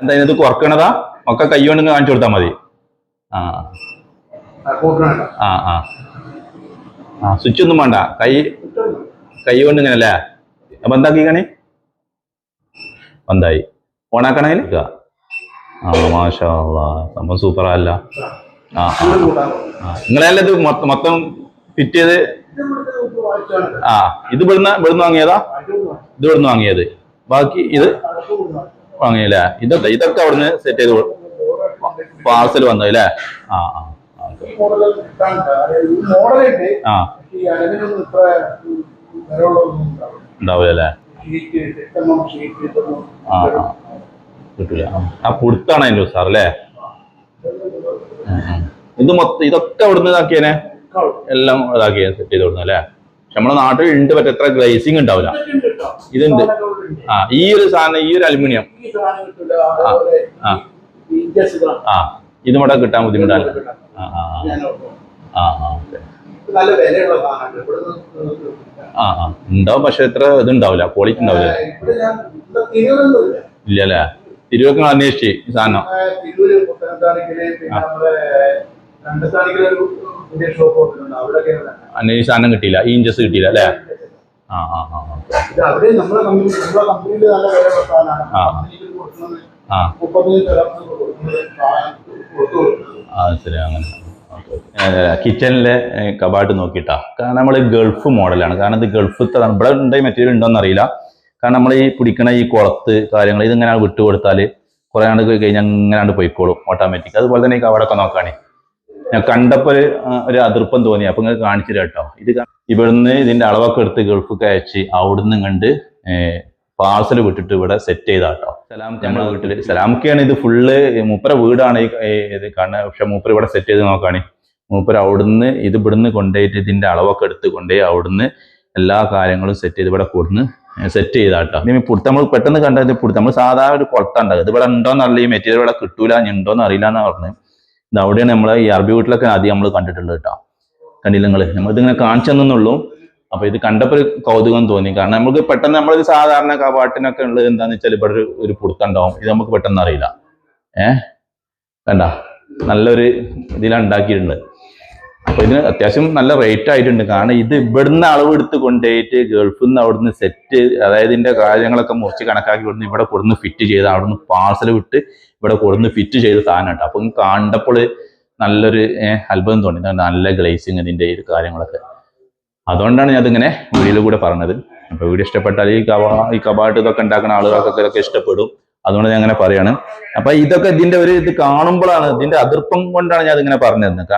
എന്താ ഇത് കുറക്കണതാ? ഒക്കെ കൈ കൊണ്ട് കാണിച്ചു കൊടുത്താൽ മതി. ആ. ആ ആ ആ. സ്വിച്ച് ഒന്നും വേണ്ട. കൈ കൈ കൊണ്ട് ഇങ്ങനെ അല്ലേ? അപ്പൊ എന്താക്കി കണി? എന്തായി ഓണാക്കണേൽ ആ മാഷാ. സംഭവം സൂപ്പറല്ല ആ നിങ്ങളെല്ലാം ഇത് മൊത്തം മൊത്തം ഫിറ്റ് ചെയ്ത്? ആ ഇത് ഇവിടുന്ന് ഇവിടുന്ന് വാങ്ങിയതാ? ഇത് ഇവിടുന്ന് വാങ്ങിയത്. ബാക്കി ഇത്? വാങ്ങിയല്ലേ? ഇതൊക്കെ ഇതൊക്കെ അവിടുന്ന് സെറ്റ് ചെയ്ത് പാർസൽ വന്നതല്ലേ ആ ആ. മോഡലുണ്ട് ആ. ഉണ്ടാവില്ലേ. അല്ലേ? ആ ആ. കിട്ടില്ല ആ പുടുത്താണ് സാർ അല്ലേ. ഇത് മൊത്തം ഇതൊക്കെ അവിടുന്ന് ഇതാക്കിയേനെ? എല്ലാം ഇതാക്കിയ സെറ്റ് ചെയ്ത് കൊടുക്കുന്നു അല്ലേ? നമ്മുടെ നാട്ടിൽ ഉണ്ട് പറ്റ എത്ര ഗ്ലേസിംഗ് ഉണ്ടാവില്ല ഇതുണ്ട്. ആ ഈ ഒരു സാധനം ഈ ഒരു അലുമിനിയം. ആ. ഇത് ഇവിടെ കിട്ടാൻ ബുദ്ധിമുട്ടാണ്. ആ ആ ഉണ്ടാവും പക്ഷെ എത്ര ഇതുണ്ടാവില്ല ക്വാളിറ്റി ഉണ്ടാവില്ല ഇല്ല അല്ലേ തിരുവൊക്കെ അന്വേഷിച്ച് സാധനം. അന്വേഷിച്ച് സാധനം കിട്ടിയില്ല. ഈ ഇഞ്ചസ് കിട്ടിയില്ല അല്ലേ? ആ ആ ആ ആ. ശരി അങ്ങനെ. കിച്ചണിലെ കബാട്ട് നോക്കിട്ടാ കാരണം നമ്മൾ ഗൾഫ് മോഡലാണ്. കാരണം ഇത് ഗൾഫത്തെ ഇവിടെ ഉണ്ടായി മെറ്റീരിയൽ ഉണ്ടോന്ന് അറിയില്ല കാരണം നമ്മൾ ഈ പിടിക്കണ ഈ കുളത്ത് കാര്യങ്ങൾ ഇതിങ്ങനെ വിട്ടു കൊടുത്താൽ കുറെ ആണ്ട് കഴിഞ്ഞാൽ ഇങ്ങനെ പോയിക്കോളും ഓട്ടോമാറ്റിക് അതുപോലെ തന്നെ ഈ കബാടൊക്കെ നോക്കാണേ. ഞാൻ കണ്ടപ്പോൾ ഒരു അതിർപ്പം തോന്നി. അപ്പൊ നിങ്ങൾ കാണിച്ചു കേട്ടോ. ഇത് ഇവിടുന്ന് ഇതിന്റെ അളവൊക്കെ എടുത്ത് ഗൾഫൊക്കെ അയച്ച് അവിടുന്ന് കണ്ട് പാർസൽ വിട്ടിട്ട് ഇവിടെ സെറ്റ് ചെയ്താ കേട്ടോ. സലാം നമ്മുടെ വീട്ടിൽ. സലാമൊക്കെയാണ് ഇത് ഫുള്ള് മൂപ്പര വീടാണ് ഇത് കാണുന്നത് പക്ഷെ മൂപ്പര ഇവിടെ സെറ്റ് ചെയ്ത് നോക്കുകയാണ് മൂപ്പര അവിടുന്ന് ഇത് ഇവിടുന്ന് കൊണ്ടുപോയിട്ട് ഇതിന്റെ അളവൊക്കെ എടുത്ത് കൊണ്ടുപോയി അവിടുന്ന് എല്ലാ കാര്യങ്ങളും സെറ്റ് ചെയ്ത് ഇവിടെ കൊടുന്ന് സെറ്റ് ചെയ്താട്ടോ ഇനി പുറത്ത് നമ്മൾ പെട്ടെന്ന് കണ്ടത് പുറത്ത് നമ്മൾ സാധാരണ ഒരു കുളത്തുണ്ടാകും ഇത് ഇവിടെ ഉണ്ടോന്നറിയില്ല. ഈ മെറ്റീരിയൽ ഇവിടെ കിട്ടൂല ഇനി ഉണ്ടോന്ന് അറിയില്ല എന്നാണ് പറഞ്ഞത്. അവിടെയാണ് നമ്മളെ ഈ അറബി വീട്ടിലൊക്കെ ആദ്യം നമ്മൾ കണ്ടിട്ടുള്ളത് കേട്ടോ. കണ്ടില്ല ഇതിങ്ങനെ കാണിച്ചു തന്നുള്ളൂ അപ്പൊ ഇത് കണ്ടപ്പോൾ കൗതുകം തോന്നി. കാരണം നമുക്ക് പെട്ടെന്ന് നമ്മളൊരു സാധാരണ കവാട്ടിനൊക്കെ ഉള്ളത് എന്താന്ന് വെച്ചാൽ ഇവിടെ ഒരു ഒരു പുടുത്തുണ്ടാവും ഇത് നമുക്ക് പെട്ടെന്ന് അറിയില്ല. ഏഹ്? കണ്ട? നല്ലൊരു ഇതിലാണ് അപ്പൊ ഇതിന് അത്യാവശ്യം നല്ല റേറ്റ് ആയിട്ടുണ്ട്. കാരണം ഇത് ഇവിടുന്ന് അളവ് എടുത്ത് കൊണ്ടുപോയിട്ട് ഗൾഫിൽ നിന്ന് അവിടുന്ന് സെറ്റ് അതായത് ഇതിന്റെ കാര്യങ്ങളൊക്കെ മുറിച്ച് കണക്കാക്കി ഇവിടുന്ന് ഇവിടെ കൊടുന്ന് ഫിറ്റ് ചെയ്ത് അവിടുന്ന് പാർസൽ വിട്ട് ഇവിടെ കൊടുന്ന് ഫിറ്റ് ചെയ്ത സാധനം കേട്ടോ. അപ്പൊ കണ്ടപ്പോൾ നല്ലൊരു അത്ഭുതം തോന്നി. നല്ല ഗ്ലേസിങ് ഇതിന്റെ ഈ കാര്യങ്ങളൊക്കെ. അതുകൊണ്ടാണ് ഞാൻ അതിങ്ങനെ വീഡിയോയിൽ കൂടെ പറഞ്ഞത്. അപ്പൊ വീഡിയോ ഇഷ്ടപ്പെട്ടാൽ ഈ കവാ ഈ കബാട്ട് ഇതൊക്കെ ഉണ്ടാക്കുന്ന ആളുകൾക്കൊക്കെ ഇഷ്ടപ്പെടും. അതുകൊണ്ട് ഞാൻ അങ്ങനെ പറയാണ്. അപ്പൊ ഇതൊക്കെ ഇതിന്റെ ഒരു ഇത് കാണുമ്പോഴാണ് ഇതിന്റെ അതിർപ്പം കൊണ്ടാണ് ഞാൻ ഇതിങ്ങനെ പറഞ്ഞത് കാരണം